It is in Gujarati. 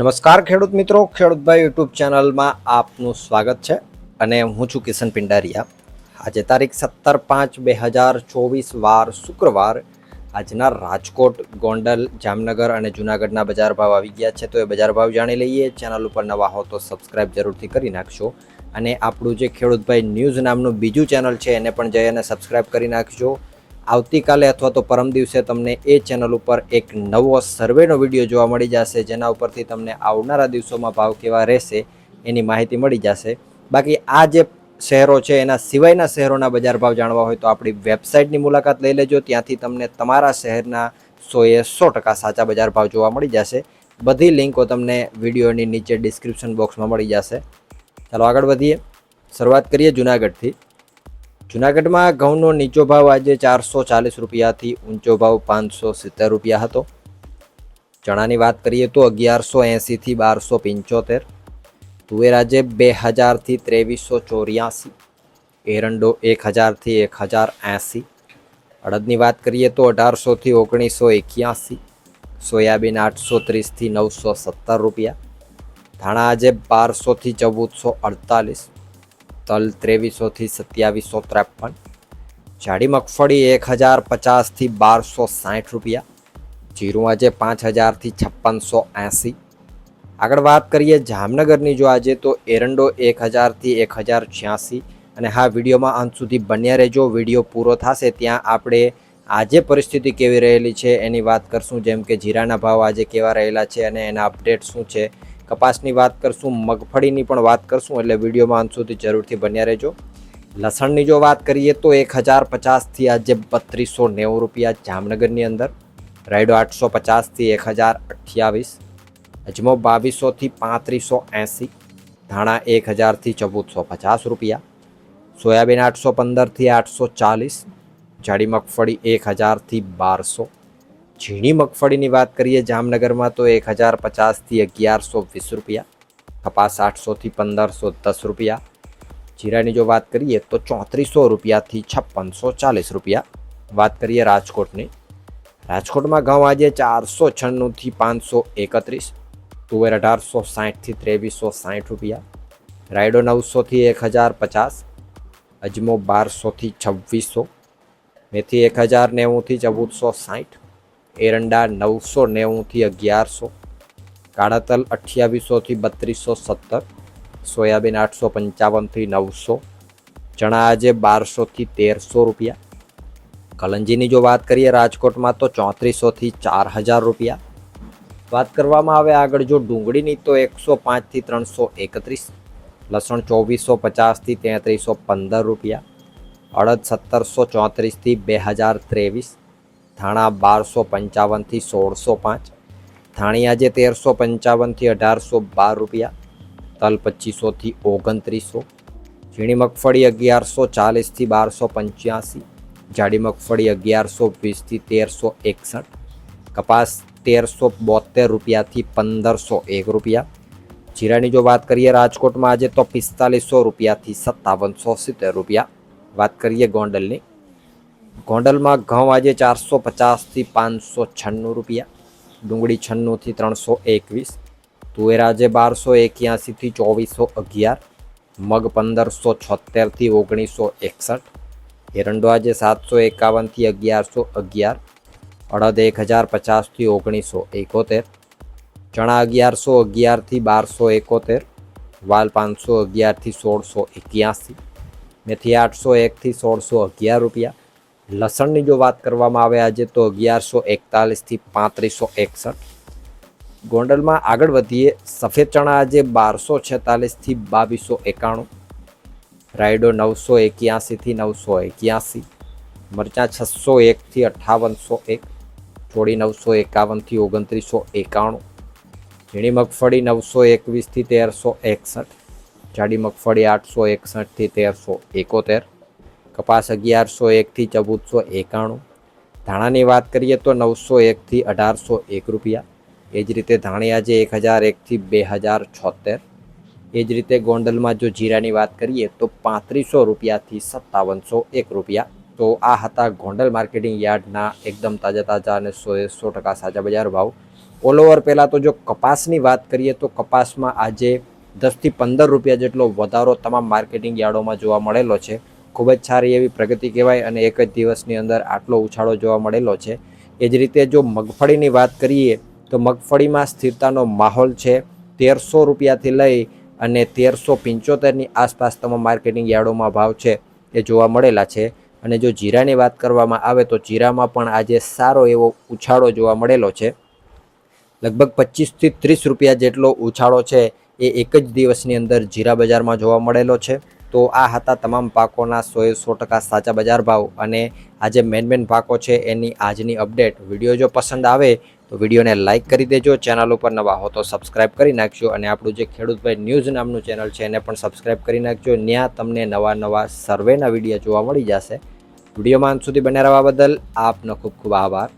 નમસ્કાર ખેડૂત મિત્રો ખેડૂતભાઈ યુટ્યુબ ચેનલમાં આપનું સ્વાગત છે અને હું છું કિશન પિંડારિયા. આજે તારીખ સત્તર પાંચ બે હજાર ચોવીસ વાર શુક્રવાર આજના રાજકોટ, ગોંડલ, જામનગર અને જૂનાગઢના બજાર ભાવ આવી ગયા છે. તો એ બજાર ભાવ જાણી લઈએ. ચેનલ ઉપર નવા હો તો સબસ્ક્રાઇબ જરૂરથી કરી નાખશો અને આપણું જે ખેડૂતભાઈ ન્યૂઝ નામનું બીજું ચેનલ છે, એને પણ જઈ અને સબસ્ક્રાઇબ કરી નાખજો. આવતીકાલે અથવા તો પરમ દિવસે તમને એ ચેનલ ઉપર એક નવો સર્વેનો વીડિયો જોવા મળી જશે, જેના ઉપરથી તમને આવનારા દિવસોમાં ભાવ કેવા રહેશે એની માહિતી મળી જશે. બાકી આ જે શહેરો છે, એના સિવાયના શહેરોના બજાર ભાવ જાણવા હોય તો આપણી વેબસાઇટની મુલાકાત લઈ લેજો. ત્યાંથી તમને તમારા શહેરના સોએ સો ટકા સાચા બજાર ભાવ જોવા મળી જશે. બધી લિંકો તમને વિડીયોની નીચે ડિસ્ક્રિપ્શન બોક્સમાં મળી જશે. ચાલો આગળ વધીએ. શરૂઆત કરીએ જુનાગઢથી. જુનાગઢમાં ઘઉંનો નીચો ભાવ આજે ચારસો ચાલીસ રૂપિયાથી ઊંચો ભાવ પાંચસો સિત્તેર રૂપિયા હતો. ચણાની વાત કરીએ તો અગિયારસો એંસીથી બારસો પંચોતેર, તુવેર આજે બે હજારથી ત્રેવીસો ચોર્યાસી, એરંડો એક હજારથી એક હજાર એંસી અડદની વાત કરીએ તો અઢારસોથી ઓગણીસો એક્યાસી, સોયાબીન આઠસો ત્રીસથી નવસો સત્તર રૂપિયા, ધાણા આજે બારસોથી ચૌદસો અડતાલીસ તલ ત્રેવીસોથી સત્યાવીસો ત્રેપન. જાડી મગફળી એક હજાર પચાસથી બારસો સાઠ રૂપિયા. જીરું આજે પાંચ હજારથી છપ્પનસો એંસી. આગળ વાત કરીએ જામનગરની, જો આજે તો એરંડો એક હજારથી એક હજાર છ્યાસી અને હા, વિડીયોમાં અંત સુધી બન્યા રહેજો. વીડિયો પૂરો થશે ત્યાં આપણે આજે પરિસ્થિતિ કેવી રહેલી છે એની વાત કરશું. જેમ કે જીરાના ભાવ આજે કેવા રહેલા છે અને એના અપડેટ શું છે કપાસની વાત કરશું, મગફળીની પણ વાત કરશું, એટલે વિડીયોમાં અંત સુધી જરૂરથી બન્યા રહેજો. લસણની જો વાત કરીએ તો એક હજાર પચાસથી આજે બત્રીસો નેવું રૂપિયા જામનગરની અંદર. રાયડો આઠસો પચાસથી એક હજાર અઠ્યાવીસ. અજમો બાવીસોથી પાંત્રીસો એંસી. ધાણા એક હજારથી ચૌદસો પચાસ રૂપિયા. સોયાબીન આઠસો પંદરથી આઠસો ચાલીસ. જાડી મગફળી એક હજારથી બારસો. ઝીણી મગફળીની વાત કરીએ, જામનગરમાં તો એક હજાર પચાસથી અગિયારસો વીસ રૂપિયા, કપાસ આઠસોથી પંદરસો દસ રૂપિયા. જીરાની જો વાત કરીએ તો ચોત્રીસો રૂપિયાથી છપ્પનસો ચાલીસ રૂપિયા. વાત કરીએ રાજકોટની, રાજકોટમાં ઘઉં આજે ચારસો છન્નુંથી પાંચસો એકત્રીસ, તુવેર અઢારસો સાઠથી ત્રેવીસો સાઠ રૂપિયા, રાયડો નવસોથી એક હજાર પચાસ, અજમો બારસોથી છવ્વીસો, મેથી એક હજાર નેવુંથી ચૌદસો સાઠ એરંડા નવસો નેવુંથી અગિયારસો કાળા તલ અઠ્યાવીસોથી બત્રીસો સત્તર, સોયાબીન આઠસો પંચાવનથી નવસો, ચણા આજે બારસોથી તેરસો રૂપિયા. કલંજીની જો વાત કરીએ રાજકોટમાં તો ચોત્રીસોથી ચાર હજાર રૂપિયા. વાત કરવામાં આવે આગળ જો ડુંગળીની તો એકસો પાંચથી ત્રણસો એકત્રીસ, લસણ ચોવીસો પચાસથી તેત્રીસો પંદર રૂપિયા, અડદ સત્તરસો ચોત્રીસથી બે હજાર ત્રેવીસ ધાણા બારસો પંચાવનથી સોળસો પાંચ ધાણી આજે તેરસો પંચાવનથી અઢારસો બાર રૂપિયા, તલ પચીસોથી ઓગણત્રીસો, ઝીણી મગફળી અગિયારસો ચાલીસથી બારસો પંચ્યાસી, જાડી મગફળી અગિયારસો વીસથી તેરસો એકસઠ, કપાસ તેરસો બોતેર રૂપિયાથી પંદરસો એક રૂપિયા, જીરાની જો વાત કરીએ રાજકોટમાં આજે તો પિસ્તાલીસો રૂપિયાથી સત્તાવનસો સિત્તેર રૂપિયા, વાત કરીએ ગોંડલની ગોંડલમાં ઘઉં આજે ચારસો પચાસથી પાંચસો છન્નું રૂપિયા, ડુંગળી છન્નુંથી ત્રણસો એકવીસ, તુવેર આજે બારસો એક્યાસીથી ચોવીસો અગિયાર, મગ પંદરસો છોતેરથી ઓગણીસો એકસઠ, એરંડો આજે સાતસો એકાવનથી અગિયારસો અગિયાર, અડદ એક હજાર પચાસથી ઓગણીસો એકોતેર, ચણા અગિયારસો અગિયારથી બારસો એકોતેર, વાલ પાંચસો અગિયારથી સોળસો એક્યાસી, મેથી આઠસો એકથી સોળસો અગિયાર રૂપિયા લસણની જો વાત કરવામાં આવે આજે તો અગિયારસો એકતાલીસથી પાંત્રીસો એકસઠ. ગોંડલમાં આગળ વધીએ, સફેદ ચણા આજે બારસો છેતાલીસથી બાવીસો એકાણું. રાયડો નવસો એક્યાસીથી નવસો એક્યાસી. મરચાં છસો એકથી અઠ્ઠાવનસો એક. ચોળી નવસો એકાવનથી ઓગણત્રીસો એકાણું. ઝીણી મગફળી નવસો એકવીસથી તેરસો એકસઠ. જાડી મગફળી આઠસો એકસઠથી તેરસો એકોતેર. કપાસ અગિયારસો એકથી ચૌદસો એકાણું. ધાણાની વાત કરીએ તો નવસો એકથી અઢારસો એક રૂપિયા. એ જ રીતે ધાણી આજે એક હજાર એકથી બે હજાર છોતેર. એ જ રીતે ગોંડલમાં જો જીરાની વાત કરીએ તો પાંત્રીસો રૂપિયાથી સત્તાવનસો એક રૂપિયા. તો આ હતા ગોંડલ માર્કેટિંગ યાર્ડના એકદમ તાજા તાજા અને સો સો ટકા સાજા બજાર ભાવ. ઓલ ઓવર પહેલાં તો જો કપાસની વાત કરીએ તો કપાસમાં આજે દસથી પંદર રૂપિયા જેટલો વધારો તમામ માર્કેટિંગ યાર્ડોમાં જોવા મળેલો છે. ખૂબ જ સારી એવી પ્રગતિ કહેવાય અને એક જ દિવસની અંદર આટલો ઉછાળો જોવા મળેલો છે. એ જ રીતે જો મગફળીની વાત કરીએ, તો મગફળીમાં સ્થિરતાનો માહોલ છે. તેરસો રૂપિયાથી લઈ અને તેરસો પંચોતેરની આસપાસ તમામ માર્કેટિંગ યાર્ડોમાં ભાવ છે એ જોવા મળેલા છે. અને જો જીરાની વાત કરવામાં આવે, તો જીરામાં પણ આજે સારો એવો ઉછાળો જોવા મળેલો છે. લગભગ પચીસથી ત્રીસ રૂપિયા જેટલો ઉછાળો છે એ એક જ દિવસની અંદર જીરા બજારમાં જોવા મળેલો છે. તો આ હતા તમામ પાકોના સોએ સો ટકા સાચા બજાર ભાવ અને આ જે મેન મેન પાકો છે એની આજની અપડેટ વીડિયો જો પસંદ આવે તો વિડીયોને લાઇક કરી દેજો. ચેનલ ઉપર નવા હો તો સબસ્ક્રાઇબ કરી નાખજો અને આપણું જે ખેડૂતભાઈ ન્યૂઝ નામનું ચેનલ છે એને પણ સબસ્ક્રાઇબ કરી નાખજો. ત્યાં તમને નવા નવા સર્વેના વીડિયો જોવા મળી જશે. વિડીયોમાં અંત સુધી બને રહેવા બદલ આપનો ખૂબ ખૂબ આભાર.